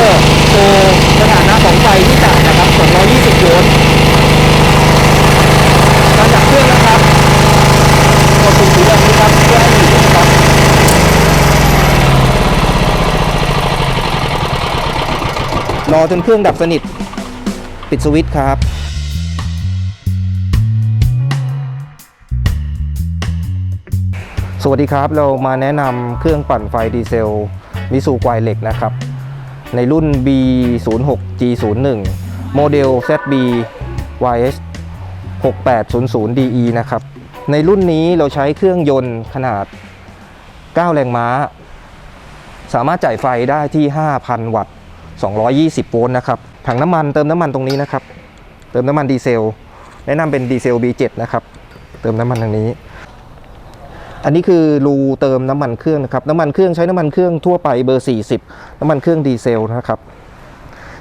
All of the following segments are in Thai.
โซ่สถานะของไฟที่จ่ายนะครับ 220 โวลต์การดับเครื่องนะครับกดปุ่มสีแดงนี้ครับเพื่อให้หยุดนะครับรอจนเครื่องดับสนิท ปิดสวิตช์ครับสวัสดีครับ เรามาแนะนำเครื่องปั่นไฟดีเซลมิสูไกวเหล็กนะครับ ในรุ่น B06G01 โมเดล ZB YS 6800 DE นะครับ ในรุ่นนี้เราใช้เครื่องยนต์ขนาด 9 แรงม้า สามารถจ่ายไฟได้ที่ 5,000 วัตต์ 220 โวลต์นะครับ ถังน้ำมันเติมน้ำมันตรงนี้นะครับ เติมน้ำมันดีเซล แนะนำเป็นดีเซล B7 นะครับ เติมน้ำมันทางนี้ อันนี้คือรูเติมน้ำมันเครื่องนะครับน้ำมันเครื่องใช้น้ำมันเครื่องทั่วไปเบอร์ 40 น้ำมันเครื่องดีเซลนะครับ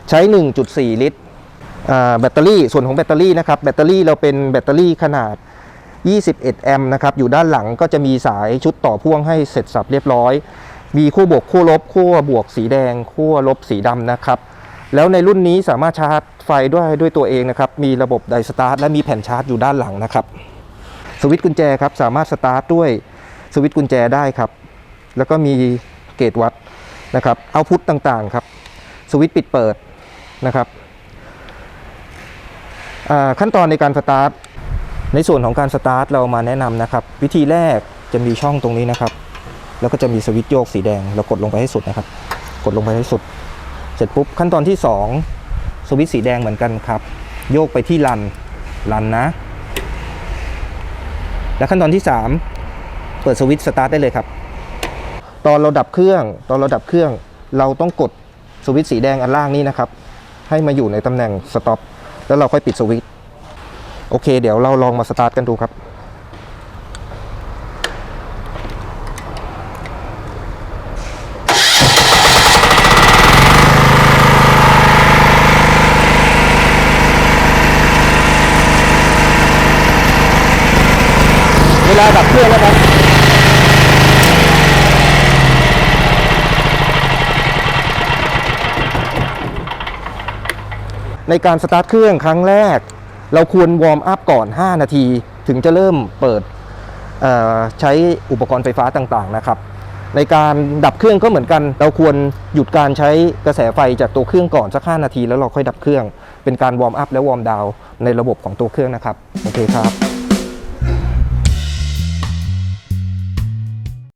ใช้ 1.4 ลิตรแบตเตอรี่ส่วนของแบตเตอรี่นะครับแบตเตอรี่เราเป็นแบตเตอรี่ขนาด 21 แอมป์นะครับอยู่ด้านหลังก็จะมีสายชุดต่อพ่วงให้เสร็จสับเรียบร้อย มีขั้วบวกขั้วลบขั้วบวกสีแดงขั้วลบสีดำนะครับแล้วในรุ่นนี้สามารถชาร์จไฟด้วยด้วยตัวเองนะครับมีระบบไดสตาร์ทและมีแผ่นชาร์จอยู่ด้านหลังนะครับ สวิตช์กุญแจครับสามารถสตาร์ทด้วยสวิตช์กุญแจได้ครับ แล้วก็มีเกจวัดนะครับเอาพุทต่างๆครับสวิตช์ปิดเปิดนะครับขั้นตอนในการสตาร์ทในส่วนของการสตาร์ทเรามาแนะนำนะครับ วิธีแรกจะมีช่องตรงนี้นะครับ แล้วก็จะมีสวิตช์โยกสีแดงเรากดลงไปให้สุดนะครับ กดลงไปให้สุด เสร็จปุ๊บขั้นตอนที่ 2 สวิตช์สีแดงเหมือนกันครับ โยกไปที่รันรันนะ และขั้นตอนที่ 3 เปิดสวิตช์สตาร์ทได้เลยครับ ตอนเราดับเครื่อง ตอนเราดับเครื่อง เราต้องกดสวิตช์สีแดงอันล่างนี้นะครับ ให้มาอยู่ในตำแหน่งสต็อปแล้วเราค่อยปิดสวิตช์โอเค เดี๋ยวเราลองมาสตาร์ทกันดูครับ ลาดับเครื่องนะครับในการสตาร์ทเครื่องครั้งแรก เราควรวอร์มอัพก่อน 5 นาที ถึงจะเริ่มเปิดใช้อุปกรณ์ไฟฟ้าต่างๆนะครับ ในการดับเครื่องก็เหมือนกัน เราควรหยุดการใช้กระแสไฟจากตัวเครื่องก่อนสัก 5 นาที แล้วเราค่อยดับเครื่อง เป็นการวอร์มอัพและวอร์มดาวในระบบของตัวเครื่องนะครับ โอเคครับ